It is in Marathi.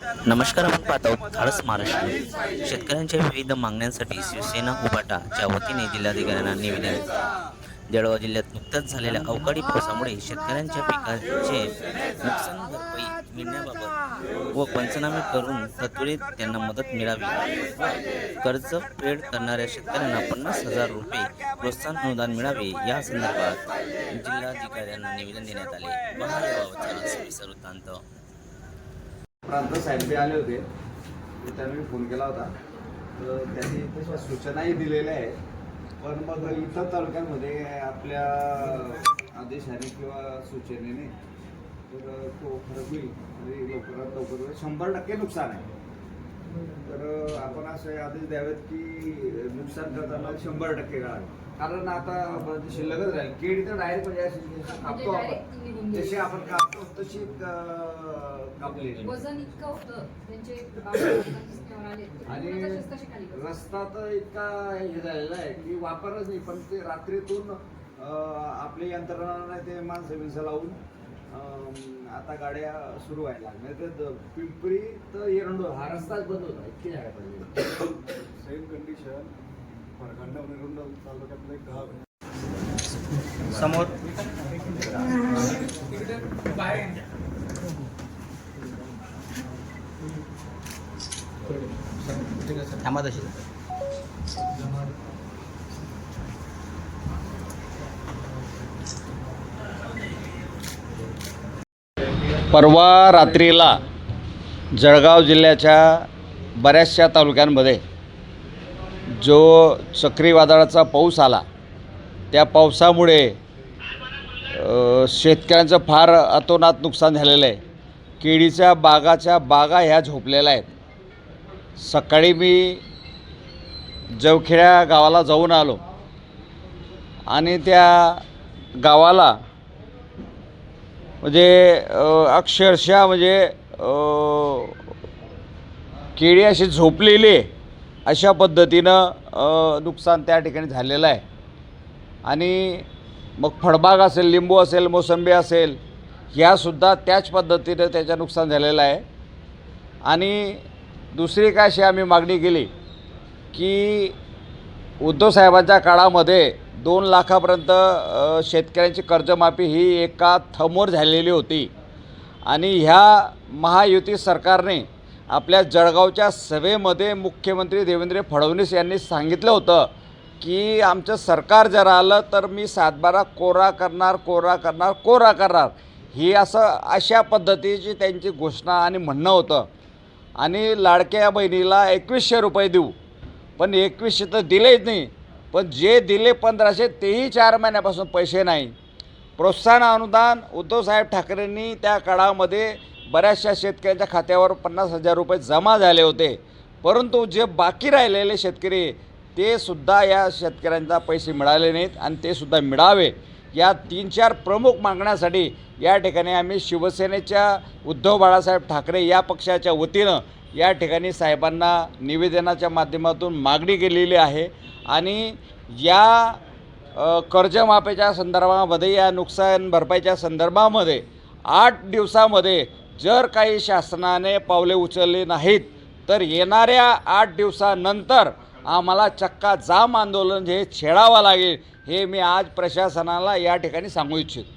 नमस्कार आपण पाहत आहोत आळस महाराष्ट्र. शेतकऱ्यांच्या विविध मागण्यांसाठी शिवसेना उभाटाच्या वतीने जिल्हाधिकाऱ्यांना निवेदन. जळगाव जिल्ह्यात नुकत्याच झालेल्या अवकाळी पावसामुळे शेतकऱ्यांच्या पिकांचे नुकसान भरपाई मिळण्याबाबत व पंचनामे करून त्वरित त्यांना मदत मिळावी. कर्ज फेड करणाऱ्या शेतकऱ्यांना पन्नास हजार रुपये प्रोत्साहन अनुदान मिळावे या संदर्भात जिल्हाधिकाऱ्यांना निवेदन देण्यात आले. पहा याबाबतचा सविस्तर वृत्तांत. प्रांत साहेब बी आले होते. तर त्यांनी मी फोन केला होता. तर त्यांनी तशा सूचनाही दिलेल्या आहेत. पण मग इतर तालुक्यांमध्ये आपल्या आदेशाने किंवा सूचनेने तर तो फरक होईल. आणि लवकरात लवकर शंभर टक्के नुकसान आहे. तर आपण असे आदेश द्यावेत की नुकसान करताना शंभर टक्के काढावे कारण आता शिल्लकच राहील केळी तर डायरेक्ट म्हणजे अशी जशी कापतो आपण. जशी आपण कापतो तशी अं, कापलेली. वजन इतकं होतं त्यांचे बाबा आले. आणि. रस्ता तर इतका हे झालेला आहे की वापरच नाही पण ते रात्रीतून आपली यंत्रणा ते माणसं बिनसं लावून आता गाड्या सुरू व्हायला लागल्या. तर पिंपरी तर एरंडो हा रस्ताच बंद होता इतकी झाडं पडली. सेम कंडिशन समोर. थांबा तशी. परवा रात्रीला जळगाव जिल्ह्याच्या बऱ्याचशा तालुक्यांमध्ये जो चक्रीवादळाचा पाऊस आला त्या पावसामुळे शेतकऱ्यांचं फार अतोनात नुकसान झालेलं आहे. केळीच्या बागाच्या बागा ह्या झोपलेल्या आहेत. सकाळी मी जवखेड्या गावाला जाऊन आलो आणि त्या गावाला म्हणजे अक्षरशः म्हणजे केळी अशी झोपलेली आहे. अशा पद्धतीनं नुकसान त्या ठिकाणी झालेलं आहे. आणि मग फळबाग असेल लिंबू असेल मोसंबी असेल ह्यासुद्धा त्याच पद्धतीनं त्याचं नुकसान झालेलं आहे. आणि दुसरी काय अशी आम्ही मागणी केली की उद्धव साहेबांच्या काळामध्ये दोन लाखापर्यंत शेतकऱ्यांची कर्जमाफी ही एका थमोर झालेली होती. आणि ह्या महायुती सरकारने आपल्या जळगावच्या सभेमध्ये मुख्यमंत्री देवेंद्र फडणवीस यांनी सांगितलं होतं की आमचं सरकार जर आलं तर मी सातबारा कोरा करणार कोरा करणार कोरा करणार. ही असं अशा पद्धतीची त्यांची घोषणा आणि म्हणणं होतं. आणि लाडक्या बहिणीला एकवीसशे रुपये देऊ. पण एकवीसशे तर दिलेच नाही. पण जे दिले पंधराशे तेही चार महिन्यापासून पैसे नाही. प्रोत्साहन अनुदान उद्धवसाहेब ठाकरेंनी त्या काळामध्ये बऱ्याचशा शेतकऱ्यांच्या खात्यावर पन्नास हजार रुपये जमा झाले होते. परंतु जे बाकी राहिलेले शेतकरी ते सुद्धा या शेतकऱ्यांना पैसे मिळाले नाहीत आणि ते सुद्धा मिळावे. या तीन चार प्रमुख मागण्यासाठी या ठिकाणी आम्ही शिवसेनेच्या उद्धव बाळासाहेब ठाकरे या पक्षाच्या वतीनं या ठिकाणी साहेबांना निवेदनाच्या माध्यमातून मागणी केलेली आहे आणि या कर्जमाफीच्या संदर्भामध्ये या नुकसान भरपाईच्या संदर्भामध्ये आठ दिवसामध्ये जर काही शासनाने पावले उचलली नाहीत तर येणाऱ्या आठ दिवसानंतर आम्हाला चक्का जाम आंदोलन हे छेडावं लागेल हे मी आज प्रशासनाला या ठिकाणी सांगू इच्छितो.